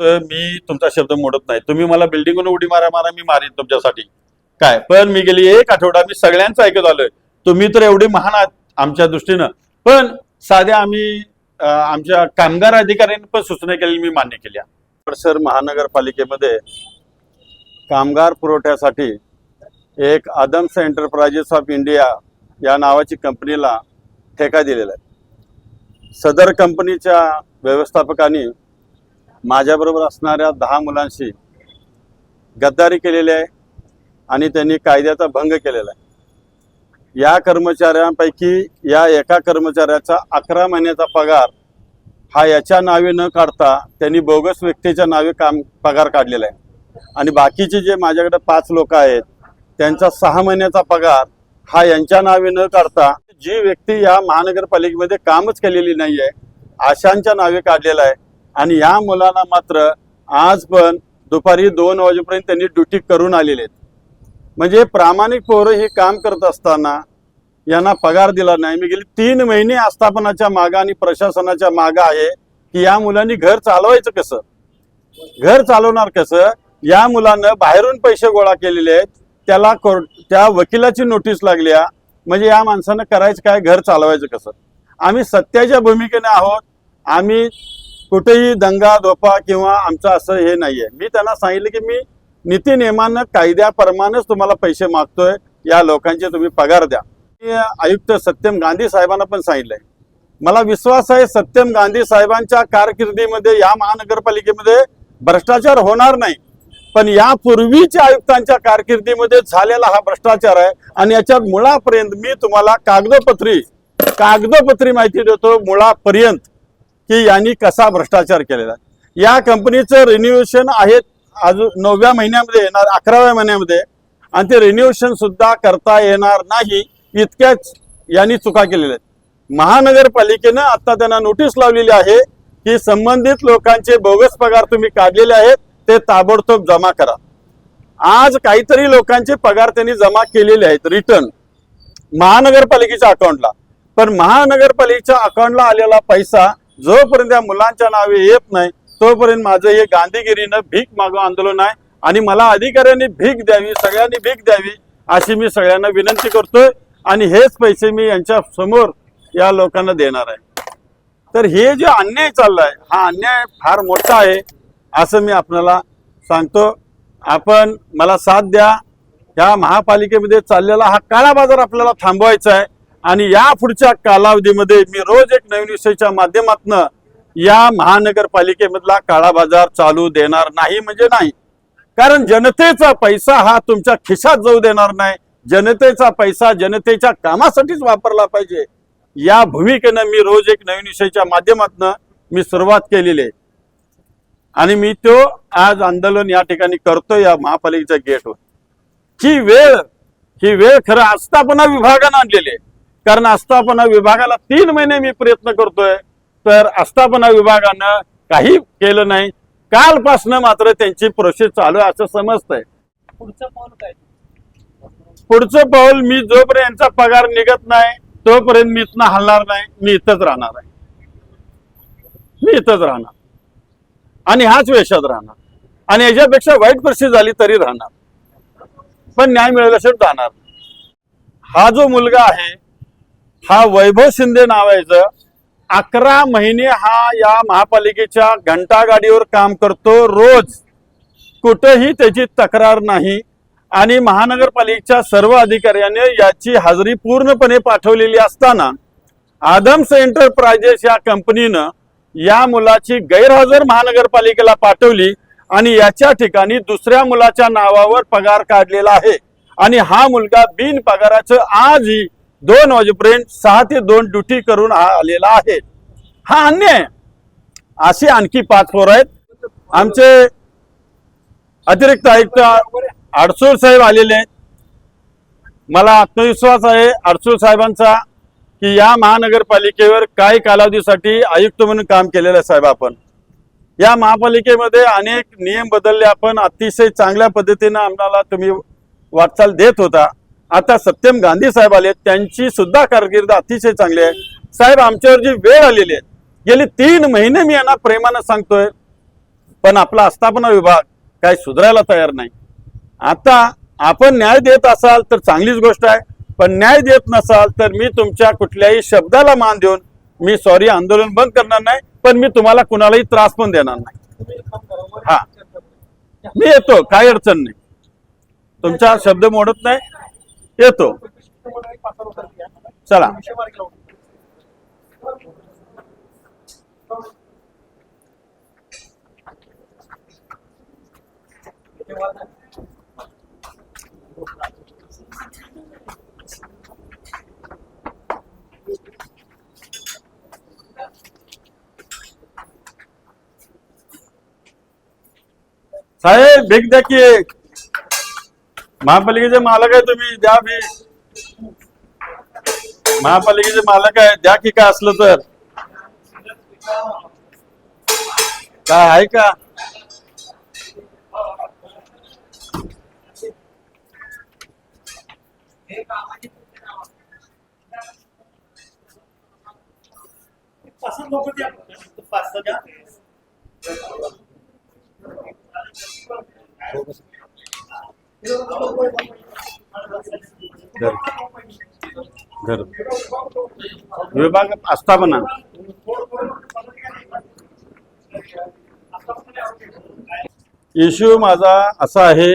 तर मी तुमचा शब्द मोडत नाही. तुम्ही मला बिल्डिंगून उडी मारा मारा मी मारीन तुमच्यासाठी. काय? पण मी गेली एक आठवडा मी सगळ्यांचं ऐकत आलोय. तुम्ही तर एवढे महान आहात आमच्या दृष्टीनं. पण साध्या आम्ही आमच्या कामगार अधिकाऱ्यांनी पण सूचना केली मी मान्य केल्या सर महानगरपालिकेमध्ये कामगार पुरवठ्यासाठी एक आदम्स एंटरप्राइजेस ऑफ इंडिया या नावाची कंपनीला ठेका दिलेला आहे. सदर कंपनीच्या व्यवस्थापकांनी माझ्याबरोबर असणाऱ्या दहा मुलांशी गद्दारी केलेली आहे आणि त्यांनी कायद्याचा भंग केलेला आहे. या कर्मचाऱ्यांपैकी या एका कर्मचाऱ्याचा अकरा महिन्याचा पगार हा याच्या नावे न काढता त्यांनी बोगस व्यक्तीच्या नावे काम पगार काढलेला आहे. आणि बाकीचे जे माझ्याकडे पाच लोक आहेत त्यांचा सहा महिन्याचा पगार हा यांच्या नावे न काढता जी व्यक्ती या महानगरपालिकेमध्ये कामच केलेली नाही आहे आशांच्या नावे काढलेला आहे. आणि या मुलांना मात्र आज पण दुपारी दोन वाजेपर्यंत त्यांनी ड्युटी करून आलेले आहेत. म्हणजे प्रामाणिक पोरं हे काम करत असताना यांना पगार दिला नाही. मी गेली तीन महिने आस्थापनाच्या मागा आणि प्रशासनाच्या मागा आहे की या मुलांनी घर चालवायचं कसं? घर चालवणार कसं? या मुलानं बाहेरून पैसे गोळा केलेले आहेत. त्याला कोर्ट त्या वकिलाची नोटीस लागल्या. म्हणजे या माणसानं करायचं काय? घर चालवायचं कसं? आम्ही सत्याच्या भूमिकेने आहोत. आम्ही कुठेही दंगा धोपा किंवा आमचं असं हे नाहीये. मी त्यांना सांगितलं की मी नीती नियमानं कायद्याप्रमाणेच तुम्हाला पैसे मागतोय. या लोकांचे तुम्ही पगार द्या. मी आयुक्त सत्यम गांधी साहेबांना पण सांगितलंय. मला विश्वास आहे सत्यम गांधी साहेबांच्या कारकिर्दीमध्ये या महानगरपालिकेमध्ये भ्रष्टाचार होणार नाही. पण यापूर्वीच्या आयुक्तांच्या कारकिर्दीमध्ये झालेला हा भ्रष्टाचार आहे आणि याच्यात मुळापर्यंत मी तुम्हाला कागदोपत्री कागदोपत्री माहिती देतो मुळापर्यंत. की यांनी कसा भ्रष्टाचार केलेला आहे. या कंपनीचं रिन्युएशन आहे अजून नवव्या महिन्यामध्ये येणार अकराव्या महिन्यामध्ये. आणि ते रिन्युएशन सुद्धा करता येणार नाही इतक्याच यांनी चुका केलेल्या आहेत. महानगरपालिकेनं आता त्यांना नोटीस लावलेली आहे की संबंधित लोकांचे बोगस पगार तुम्ही काढलेले आहेत ते ताबडतोब जमा करा. आज काहीतरी लोकांचे पगार त्यांनी जमा केलेले आहेत रिटर्न महानगरपालिकेच्या अकाउंटला पण महानगरपालिकेच्या अकाउंटला आलेला पैसा जोपर्यंत त्या मुलांच्या नावे येत नाही तोपर्यंत माझं हे गांधीगिरीनं भीक मागो आंदोलन आहे आणि मला अधिकाऱ्यांनी भीक द्यावी सगळ्यांनी भीक द्यावी अशी मी सगळ्यांना विनंती करतोय आणि हेच पैसे मी यांच्या समोर या लोकांना देणार आहे. तर हे जे अन्याय चाललाय हा अन्याय फार मोठा आहे असं मी आपल्याला सांगतो. आपण मला साथ द्या. या महापालिकेमध्ये चाललेला हा काळा बाजार आपल्याला थांबवायचा आहे. आणि या पुढच्या कालावधीमध्ये मी रोज एक नवीन विषयाच्या माध्यमातून या महानगरपालिकेमधला काळा बाजार चालू देणार नाही म्हणजे नाही. कारण जनतेचा पैसा हा तुमच्या खिशात जाऊ देणार नाही. जनतेचा पैसा जनतेच्या कामासाठीच वापरला पाहिजे. या भूमिकेनं मी रोज एक नवीन विषयाच्या माध्यमातून मी सुरुवात केलेली आहे. आणि मी तो आज आंदोलन या ठिकाणी करतोय या महापालिकेच्या गेटवर. ही वेळ ही वेळ खरं आस्थापना विभागानं आणलेली आहे. कारण आस्थापना विभागाला तीन महिने मी प्रयत्न करतोय. तर आस्थापना विभागानं काही केलं नाही. कालपासनं मात्र त्यांची प्रोसेस चालू आहे असं समजतंय. पुढचं पाऊल काय? पुढचं पाऊल मी जोपर्यंत यांचा पगार निघत नाही तोपर्यंत मी इथनं हलणार नाही. मी इथंच राहणार आहे. मी इथंच राहणार. आणि ह्याच वेशात राहणार. आणि याच्यापेक्षा वाईट परिस्थिती झाली तरी राहणार. पण न्याय मिळाल्याशिवाय नाही. हा जो मुलगा आहे हा वैभव शिंदे नावायचं अकरा महिने हा या महापालिकेच्या घंटागाडीवर काम करतो. रोज कुठेही त्याची तक्रार नाही. आणि महानगरपालिकेच्या सर्व अधिकाऱ्यांनी याची हजेरी पूर्णपणे पाठवलेली असताना आदम्स एंटरप्राइजेस या कंपनीनं या मुलाची गैरहजर महानगरपालिकेला पाठवली आणि याच्या ठिकाणी दुसऱ्या मुलाच्या नावावर पगार काढलेला आहे. आणि हा मुलगा बिन पगाराचं आजही दोन वाजेपर्यंत सहा ते दोन ड्युटी करून हा आलेला आहे. हा अन्याय आहे. असे आणखी पाच फोर आहेत. आमचे अतिरिक्त आयुक्त अडसूळ साहेब आलेले आहेत. मला आत्मविश्वास आहे अडसूळ साहेबांचा की या महानगरपालिकेवर काही कालावधीसाठी आयुक्त म्हणून काम केलेलं आहे साहेब आपण. या महापालिकेमध्ये अनेक नियम बदलले आपण. अतिशय चांगल्या पद्धतीनं आम्हाला तुम्ही वाटचाल देत होता. आता सत्यम गांधी साहेब आले त्यांची सुद्धा कारकीर्द अतिशय चांगली आहे. साहेब आमच्यावर जी वेळ आलेली आहे गेली तीन महिने मी यांना प्रेमानं सांगतोय पण आपला आस्थापना विभाग काय सुधारायला तयार नाही. आता आपण न्याय देत असाल तर चांगलीच गोष्ट आहे पण न्याय देत नसाल तर मी तुमच्या कुठल्याही शब्दाला मान देऊन मी सॉरी आंदोलन बंद करणार नाही पण मी तुम्हाला कुणालाही त्रास पण देणार नाही. हा. मी येतो काही अडचण नाही. तुमचा शब्द मोडत नाही. येतो. चला. साहेब भेट की महापालिकेचे मालक आहे तुम्ही द्या मी महापालिकेचे मालक आहे द्या की काय असलं तर. काय आहे का? पाच लोक द्या पाच सहा द्या घर घर विभाग आस्थापना इश्यू माझा असा आहे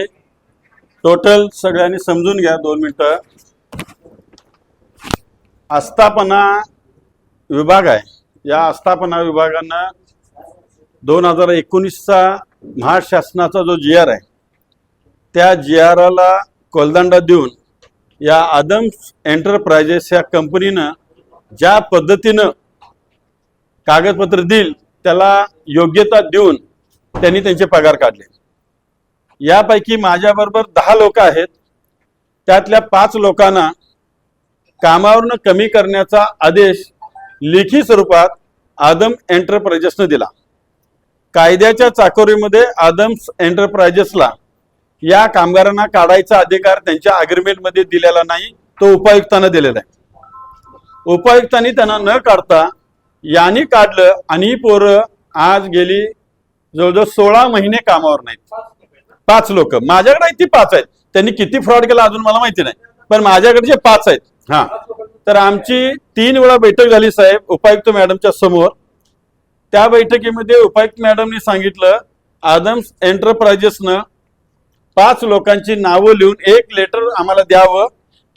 टोटल सगळ्यांनी समजून घ्या दोन मिनटं. आस्थापना विभाग आहे. या आस्थापना विभागानं दोन हजार एकोणीसचा महाशासनाचा जो जी आर आहे त्या जी आरला कोलदंडा देऊन या आदम्स एंटरप्राइजेस या कंपनीनं ज्या पद्धतीनं कागदपत्र देईल त्याला योग्यता देऊन त्यांनी त्यांचे पगार काढले. यापैकी माझ्याबरोबर दहा लोक आहेत. त्यातल्या पाच लोकांना कामावरनं कमी करण्याचा आदेश लेखी स्वरूपात आदम एंटरप्राइजेसनं दिला. कायद्याच्या चाकोरीमध्ये आदम्स एंटरप्राइजेसला या कामगारांना काढायचा अधिकार त्यांच्या अग्रीमेंटमध्ये दिलेला नाही तो उपायुक्तांना दिलेला आहे. उपायुक्तांनी त्यांना न काढता यांनी काढलं आणि पोरं आज गेली जवळजवळ सोळा महिने कामावर नाहीत. पाच लोक. माझ्याकडे आहेत ती पाच आहेत. त्यांनी किती फ्रॉड केला अजून मला माहिती नाही. पण माझ्याकडचे पाच आहेत हा. तर आमची तीन वेळा बैठक झाली साहेब उपायुक्त मॅडमच्या समोर. त्या बैठकीमध्ये उपायुक्त मॅडमनी सांगितलं आदम्स एंटरप्राइजेसनं पाच लोकांची नावं लिहून एक लेटर आम्हाला द्यावं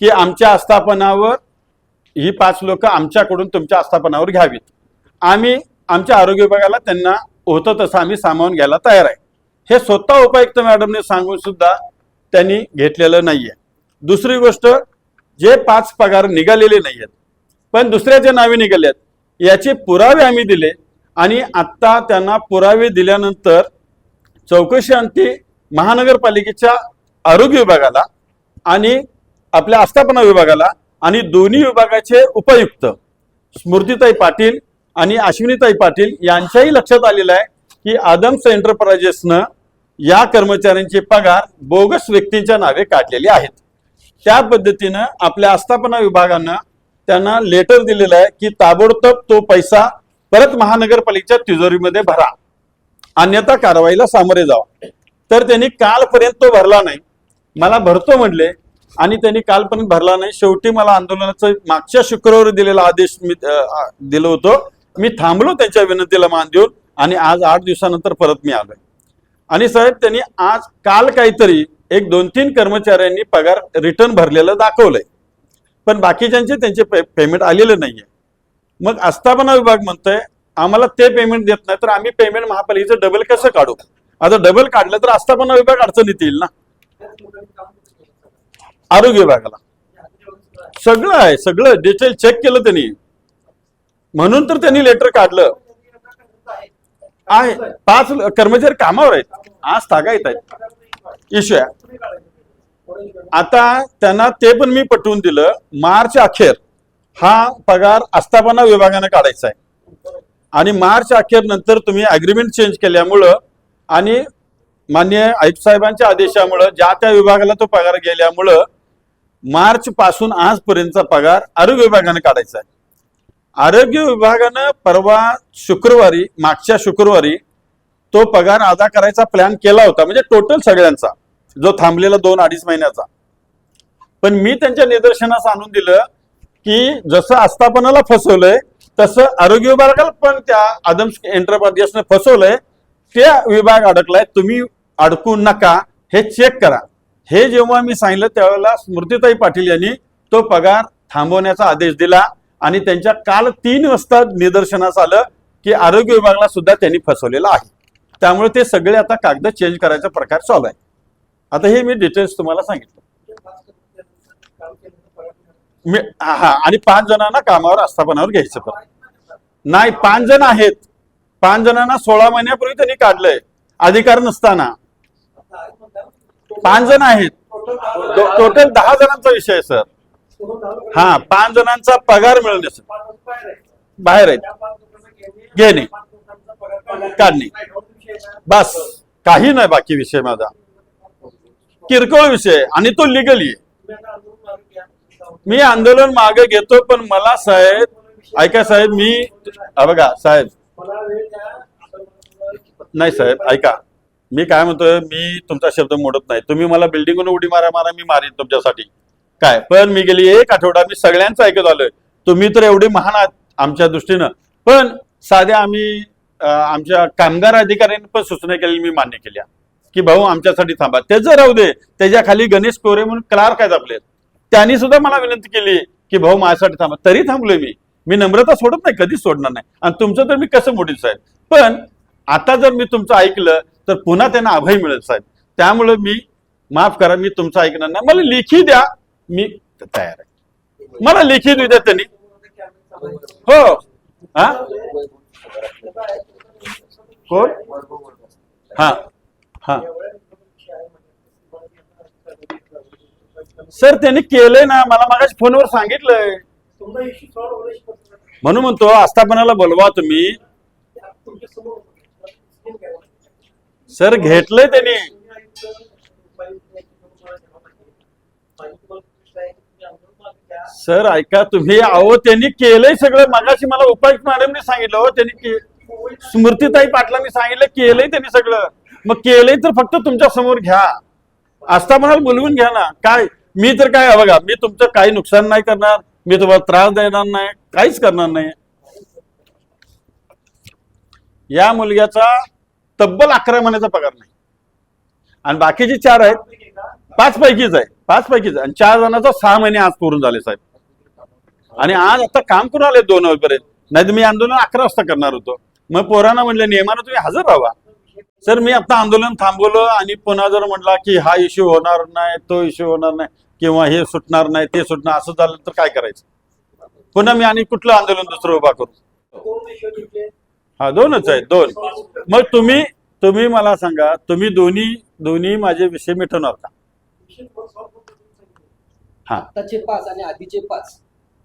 की आमच्या आस्थापनावर ही पाच लोक आमच्याकडून तुमच्या आस्थापनावर घ्यावीत. आम्ही आमच्या आरोग्य विभागाला त्यांना होतं तसं आम्ही सामावून घ्यायला तयार आहे. हे स्वतः उपायुक्त मॅडमने सांगून सुद्धा त्यांनी घेतलेलं नाहीये. दुसरी गोष्ट जे पाच पगार निघालेले नाही आहेत पण दुसऱ्याच्या नावे निघाले आहेत याचे पुरावे आम्ही दिले आणि आत्ता त्यांना पुरावे दिल्यानंतर चौकशी अंती महानगरपालिकेच्या आरोग्य विभागाला आणि आपल्या आस्थापना विभागाला आणि दोन्ही विभागाचे उपायुक्त स्मृतीताई पाटील आणि अश्विनीताई पाटील यांच्याही लक्षात आलेलं आहे की आदम्स एंटरप्राइजेसनं या कर्मचाऱ्यांचे पगार बोगस व्यक्तींच्या नावे काढलेले आहेत. त्या पद्धतीनं आपल्या आस्थापना विभागानं त्यांना लेटर दिलेलं आहे की ताबडतोब तो पैसा परत महानगरपालिकेच्या तिजोरीमध्ये भरा. अन्यथा कारवाईला सामोरे जावा. तर त्यांनी कालपर्यंत तो भरला नाही. मला भरतो म्हणले आणि त्यांनी कालपर्यंत भरला नाही. शेवटी मला आंदोलनाचं मागच्या शुक्रवारी दिलेला आदेश मी दिलो होतो. मी थांबलो त्यांच्या विनंतीला मान देऊन आणि आज आठ दिवसानंतर परत मी आलोय. आणि साहेब त्यांनी आज काल काहीतरी एक दोन तीन कर्मचाऱ्यांनी पगार रिटर्न भरलेलं दाखवलंय. पण बाकीच्यांचे त्यांचे पे, पेमेंट आलेलं नाहीये. मग आस्थापना विभाग म्हणतोय आम्हाला ते पेमेंट देत नाही तर आम्ही पेमेंट महापालिकेचं डबल कसं काढू? आता डबल काढलं तर आस्थापना विभाग अडचणीत येईल ना? आरोग्य विभागाला. सगळं आहे सगळं डिटेल चेक केलं त्यांनी. म्हणून तर त्यांनी लेटर काढलं. आहे पाच कर्मचारी कामावर आहेत. आज थागायत आहेत. इश्यू आहे. आता त्यांना ते पण मी पटवून दिलं. मार्च अखेर हा पगार आस्थापना विभागाने काढायचा आहे. आणि मार्च अखेर नंतर तुम्ही अग्रीमेंट चेंज केल्यामुळं आणि मान्य आयुक्त साहेबांच्या आदेशामुळं ज्या त्या विभागाला तो पगार गेल्यामुळं मार्च पासून आजपर्यंतचा पगार आरोग्य विभागाने काढायचा आहे. आरोग्य विभागानं परवा शुक्रवारी मागच्या शुक्रवारी तो पगार अदा करायचा प्लॅन केला होता. म्हणजे टोटल सगळ्यांचा. जो थांबलेला दोन अडीच महिन्याचा. पण मी त्यांच्या निदर्शनास आणून दिलं की जसं आस्थापनाला फसवलंय तसं आरोग्य विभागाला पण त्या आदम्स एंटरप्राइजेसने फसवलंय. त्या विभाग अडकलाय तुम्ही अडकू नका हे चेक करा. हे जेव्हा मी सांगितलं त्यावेळेला स्मृतिताई पाटील यांनी तो पगार थांबवण्याचा आदेश दिला आणि त्यांच्या काल तीन वाजता निदर्शनास आलं की आरोग्य विभागाला सुद्धा त्यांनी फसवलेलं आहे. त्यामुळे ते सगळे आता कागद चेंज करायचा प्रकार चालू आहे. आता हे मी डिटेल्स तुम्हाला सांगितलं. मी हा. आणि पाच जणांना कामावर आस्थापनावर घ्यायचं पण. नाही पाच जण आहेत. पाच जणांना सोळा महिन्यापूर्वी त्यांनी काढलंय. अधिकार नसताना. पाच जण आहेत. टोटल दहा जणांचा विषय आहे सर हा पाच जणांचा पगार मिळणे सर बाहेर आहेत. घेणे. काढणे. बस. काही नाही बाकी विषय माझा. किरकोळ विषय आणि तो लिगली मी आंदोलन मागे घेतो पण मला साहेब ऐका साहेब मी बघा साहेब. नाही साहेब ऐका. मी काय म्हणतोय मी तुमचा शब्द मोडत नाही. तुम्ही मला बिल्डिंगून उडी मारा मारा मी मारीन तुमच्यासाठी. काय? पण मी गेली एक आठवडा मी सगळ्यांचं ऐकत आलोय. तुम्ही तर एवढे महान आहात आमच्या दृष्टीनं. पण साध्या आम्ही आमच्या कामगार अधिकाऱ्यांनी पण सूचना केलेली मी मान्य केल्या की भाऊ आमच्यासाठी थांबा. त्याचं राहू दे त्याच्याखाली गणेश कोरे म्हणून क्लार्क आहेत आपले. त्यांनी सुद्धा मला विनंती केली की भाऊ माझ्यासाठी थांबा. तरी थांबलोय मी. मी नम्रता सोडत नाही कधीच सोडणार नाही. आणि तुमचं तर मी कसं मोठील साहेब? पण आता जर मी तुमचं ऐकलं तर पुन्हा त्यांना अभय मिळेल साहेब. त्यामुळे मी माफ करा मी तुमचं ऐकणार नाही. मला लेखी द्या. मी तयार आहे. मला लेखी देऊ द्या त्यांनी. हो. हा? कोण? हा. हा. सर त्यांनी केलंय ना. मला मागाशी फोनवर सांगितलंय. म्हणून म्हणतो आस्थापनाला बोलवा तुम्ही. सर घेतलंय त्यांनी. सर ऐका तुम्ही. अहो त्यांनी केलंय सगळं. मगाशी मला उपायुक्त मॅडमने सांगितलं. हो त्यांनी स्मृतीताई पाटलांनी सांगितलं केलंय त्यांनी सगळं. मग केलंय तर फक्त तुमच्यासमोर घ्या. आस्था म्हणाल बोलवून घ्या ना. काय? मी तर काय बघा मी तुमचं काही नुकसान नाही करणार. मी तुम्हाला त्रास देणार नाही. काहीच करणार नाही. या मुलग्याचा तब्बल अकरा महिन्याचा पगार नाही. आणि बाकीचे चार आहेत पाच पैकीच आहे पाच पैकीच आहे. आणि चार जणांचा सहा महिने आज पूर्ण झाले साहेब. आणि आज आता काम करून आले दोन वाजेपर्यंत. नाही तर मी आंदोलन अकरा वाजता करणार होतो. मग पोरांना म्हणलं नियमानं तुम्ही हजर राहा सर मी आता आंदोलन थांबवलं आणि पुन्हा जर म्हटला की हा इश्यू होणार नाही तो इश्यू होणार नाही किंवा हे सुटणार नाही ते सुटणार असं झालं तर काय करायचं? पुन्हा मी आणि कुठलं आंदोलन दुसरं उभा करू? हा दोनच आहेत दोन. मग तुम्ही तुम्ही मला सांगा तुम्ही दोन्ही दोन्ही माझे विषय मिटवणार का? हा. आताचे पाच आणि आधीचे पाच.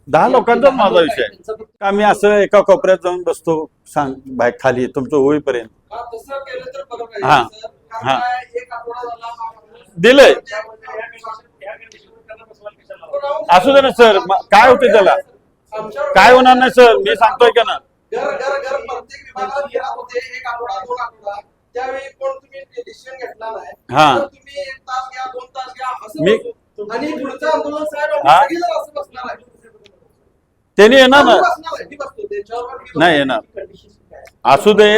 दहा लोकांचा माझा विषय आहे. का मी असं एका कोपऱ्यात जाऊन बसतो सांग बाय खाली तुमचं होईपर्यंत. हा, तसं केलं तर बरं पाहिजे, हा, हा. दिलंय. असू दे ना सर. काय होते त्याला? काय होणार नाही सर? मी सांगतोय का ना घर घर घर प्रत्येक विभागात फिरत होते एक आठवडा दोन आठवडा. त्यावेळी कोण तुम्ही डिसिजन घेतला नाही. हा. तर तुम्ही एक तास घ्या दोन तास घ्या असं मी-. आणि पुढचं आंदोलन साहेब आम्ही हा? सगळेजण असं बसणार आहे. त्यांनी येणार आम्ही ना बसणार आहे, मी बसतो. त्याच्यावर पण मी नाही. येणार. असू दे.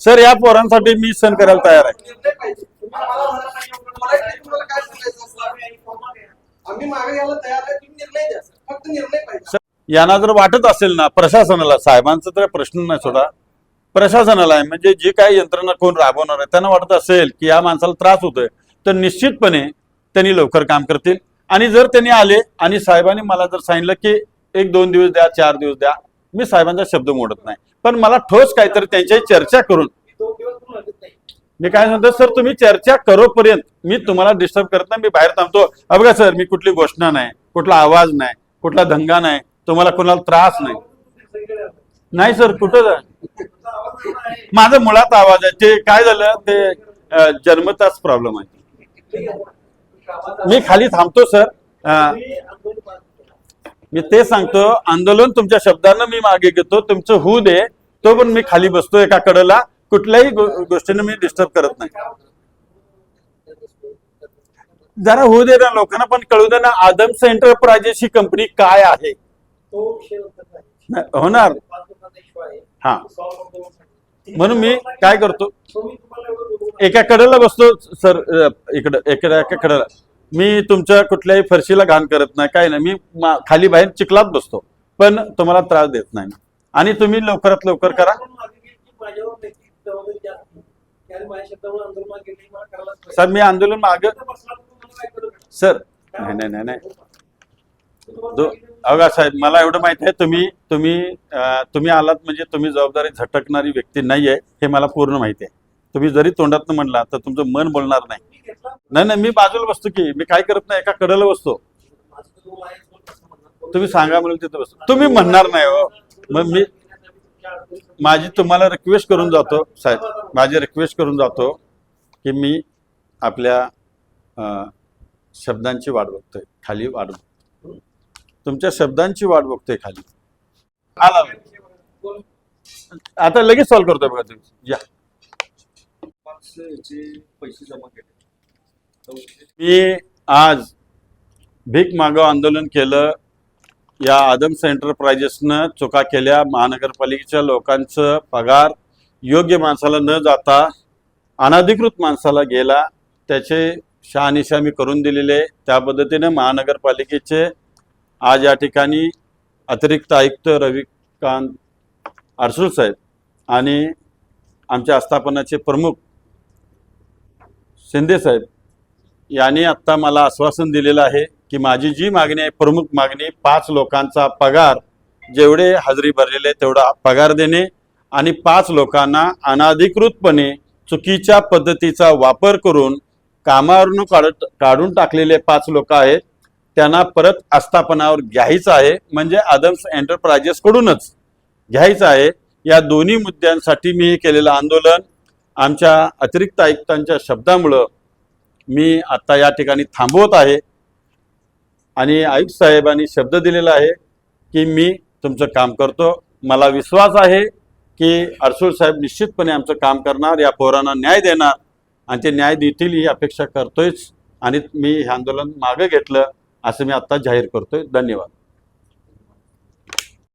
सर या पोरांसाठी मी सण करायला तयार आहे. निर्णय पाहिजे. तुम्ही आम्हाला म्हणा नाही, मला तुम्हाला काय सांगायचं असलं? आम्ही मागे यायला तयार आहे. तुम्ही निर्णय द्या फक्त निर्णय पाहिजे. यांना जर वाटत असेल ना प्रशासनाला साहेबांचा तर प्रश्न नाही सोडा. प्रशासनाला आहे म्हणजे जी काही यंत्रणा कोण राबवणार आहे त्यांना वाटत असेल की या माणसाला त्रास होतोय तर निश्चितपणे त्यांनी लवकर काम करतील. आणि जर त्यांनी आले आणि साहेबांनी मला जर सांगितलं की एक दोन दिवस द्या चार दिवस द्या मी साहेबांचा शब्द मोडत नाही. पण मला ठोस काहीतरी त्यांच्याशी चर्चा करून मी काय म्हणतो सर तुम्ही चर्चा करोपर्यंत मी तुम्हाला डिस्टर्ब करत नाही मी बाहेर थांबतो. अबघा सर मी कुठली घोषणा नाही कुठला आवाज नाही कुठला धंगा नाही तुम्हाला कोणाला त्रास नाही. नाही सर कुठं जा- माझा मुळात आवाज आहे. ते काय झालं ते जन्मताच प्रॉब्लेम आहे. मी खाली थांबतो सर. मी ते सांगतो आंदोलन तुमच्या शब्दांना मी मागे घेतो तुमचं होऊ दे. तो पण मी खाली बसतो एका कडेला. कुठल्याही गोष्टीने मी डिस्टर्ब करत नाही. जरा होऊ दे ना लोकांना पण कळू दे ना आदम एंटरप्राइजेस ही कंपनी काय आहे? तो विषय होता नाही. नाही, होणार. हा म्हणून. मी काय करतो एका कडेला बसतो सर इकडं एका एका कडेला मी तुमच्या कुठल्याही फरशीला घाण करत नाही काय नाही मी खाली बाहेर चिखलात बसतो पण तुम्हाला त्रास देत नाही आणि तुम्ही लवकरात लवकर करा. सर मी आंदोलन माग? सर नाही नाही नाही दो साहेब मला एवढं माहीत आहे तुम्ही तुम्ही तुम्ही आलात म्हणजे तुम्ही जबाबदारी झटकणारी व्यक्ती नाही आहे हे मला पूर्ण माहिती आहे. तुम्ही जरी तोंडात म्हणला तर तुमचं मन बोलणार नाही. नाही नाही मी बाजूला बसतो की मी काय करत नाही एका कडेला बसतो. तुम्ही सांगा म्हणून तिथं बसतो. तुम्ही म्हणणार नाही हो. मग मी माझी तुम्हाला रिक्वेस्ट करून जातो साहेब. माझी रिक्वेस्ट करून जातो की मी आपल्या शब्दांची वाट बघतोय खाली वाट बघतोय. तुमच्या शब्दांची वाट बघतोय खाली. आला. आता लगेच सॉल्व्ह करतोय बघा तुम्ही. या. मी आज भीक मागाव आंदोलन केलं. या आदम्स एंटरप्राइजेसनं चुका केल्या. महानगरपालिकेच्या लोकांचं पगार योग्य माणसाला न जाता अनधिकृत माणसाला गेला. त्याचे शहानिशा मी करून दिलेले. त्या पद्धतीने महानगरपालिकेचे आज या ठिकाणी अतिरिक्त आयुक्त रविकांत अडसूळ साहेब आणि आमच्या आस्थापनाचे प्रमुख शिंदे साहेब यांनी आत्ता मला आश्वासन दिलेलं आहे की माझी जी मागणी आहे प्रमुख मागणी पाच लोकांचा पगार जेवढे हजेरी भरलेले तेवढा पगार देणे आणि पाच लोकांना अनाधिकृतपणे चुकीच्या पद्धतीचा वापर करून कामावरून काढत काढून टाकलेले पाच लोक आहेत. त्यांना परत आस्थापनावर घ्यायचं आहे. म्हणजे आदम्स एंटरप्राइजेसकडूनच घ्यायचं आहे. या दोन्ही मुद्द्यांसाठी मी हे केलेलं आंदोलन आमच्या अतिरिक्त आयुक्तांच्या शब्दामुळं मी आत्ता या ठिकाणी थांबवत आहे. आणि आयुक्त साहेबांनी शब्द दिलेला आहे की मी तुमचं काम करतो. मला विश्वास आहे की अडसूळ साहेब निश्चितपणे आमचं काम करणार या पोरांना न्याय देणार आणि ते न्याय देतील ही अपेक्षा करतोयच. आणि मी हे आंदोलन मागं घेतलं. असं मी आत्ता जाहीर करतोय. धन्यवाद.